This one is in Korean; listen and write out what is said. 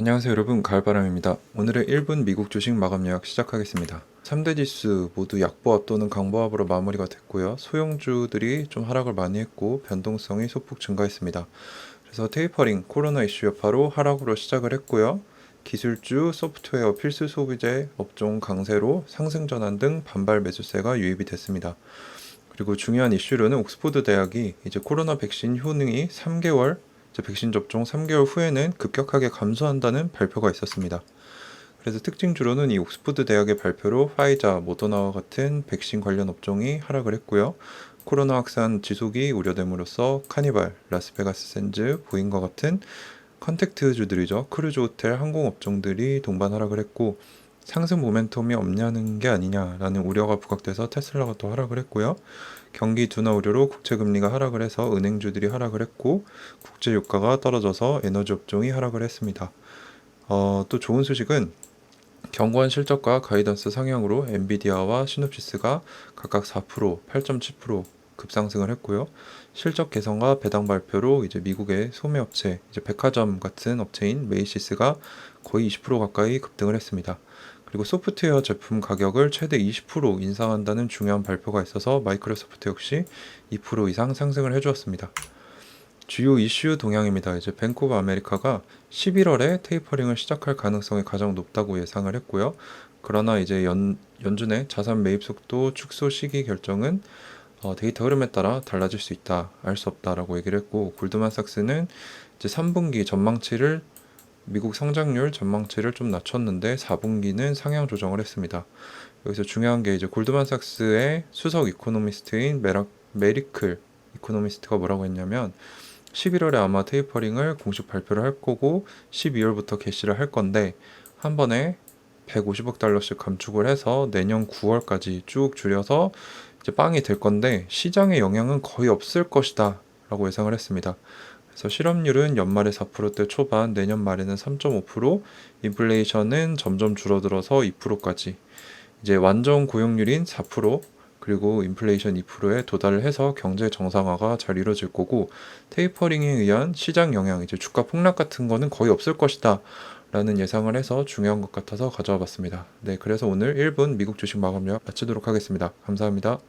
안녕하세요 여러분 가을바람입니다. 오늘의 1분 미국 주식 마감 요약 시작하겠습니다. 3대 지수 모두 약보합 또는 강보합으로 마무리가 됐고요. 소형주들이 좀 하락을 많이 했고 변동성이 소폭 증가했습니다. 그래서 테이퍼링 코로나 이슈 여파로 하락으로 시작을 했고요. 기술주, 소프트웨어, 필수 소비재 업종 강세로 상승 전환 등 반발 매수세가 유입이 됐습니다. 그리고 중요한 이슈로는 옥스포드 대학이 이제 코로나 백신 효능이 3개월 이제 백신 접종 3개월 후에는 급격하게 감소한다는 발표가 있었습니다. 그래서 특징 주로는 이 옥스포드 대학의 발표로 파이자, 모더나와 같은 백신 관련 업종이 하락을 했고요. 코로나 확산 지속이 우려됨으로써 카니발, 라스베가스 샌즈, 보잉과 같은 컨택트주들이죠. 크루즈 호텔, 항공 업종들이 동반 하락을 했고 상승 모멘텀이 없냐는 게 아니냐라는 우려가 부각돼서 테슬라가 또 하락을 했고요. 경기 둔화 우려로 국채 금리가 하락을 해서 은행주들이 하락을 했고 국제 유가가 떨어져서 에너지 업종이 하락을 했습니다. 어, 또 좋은 소식은 견고한 실적과 가이던스 상향으로 엔비디아와 시놉시스가 각각 4%, 8.7% 급상승을 했고요. 실적 개선과 배당 발표로 이제 미국의 소매업체, 이제 백화점 같은 업체인 메이시스가 거의 20% 가까이 급등을 했습니다. 그리고 소프트웨어 제품 가격을 최대 20% 인상한다는 중요한 발표가 있어서 마이크로소프트 역시 2% 이상 상승을 해주었습니다. 주요 이슈 동향입니다. 이제 오브 아메리카가 11월에 테이퍼링을 시작할 가능성이 가장 높다고 예상을 했고요. 그러나 이제 연, 연준의 자산 매입 속도 축소 시기 결정은 어, 데이터 흐름에 따라 달라질 수 있다, 알 수 없다라고 얘기를 했고 골드만삭스는 이제 3분기 전망치를 미국 성장률 전망치를 좀 낮췄는데 4분기는 상향 조정을 했습니다. 여기서 중요한 게 이제 골드만삭스의 수석 이코노미스트인 메라, 메리클 이코노미스트가 뭐라고 했냐면 11월에 아마 테이퍼링을 공식 발표를 할 거고 12월부터 개시를 할 건데 한 번에 150억 달러씩 감축을 해서 내년 9월까지 쭉 줄여서 이제 빵이 될 건데 시장의 영향은 거의 없을 것이다 라고 예상을 했습니다. 그래서 실업률은 연말에 4%대 초반, 내년 말에는 3.5%, 인플레이션은 점점 줄어들어서 2%까지 이제 완전 고용률인 4% 그리고 인플레이션 2%에 도달을 해서 경제 정상화가 잘 이루어질 거고 테이퍼링에 의한 시장 영향, 이제 주가 폭락 같은 거는 거의 없을 것이다. 라는 예상을 해서 중요한 것 같아서 가져와 봤습니다. 네, 그래서 오늘 1분 미국 주식 마감요 마치도록 하겠습니다. 감사합니다.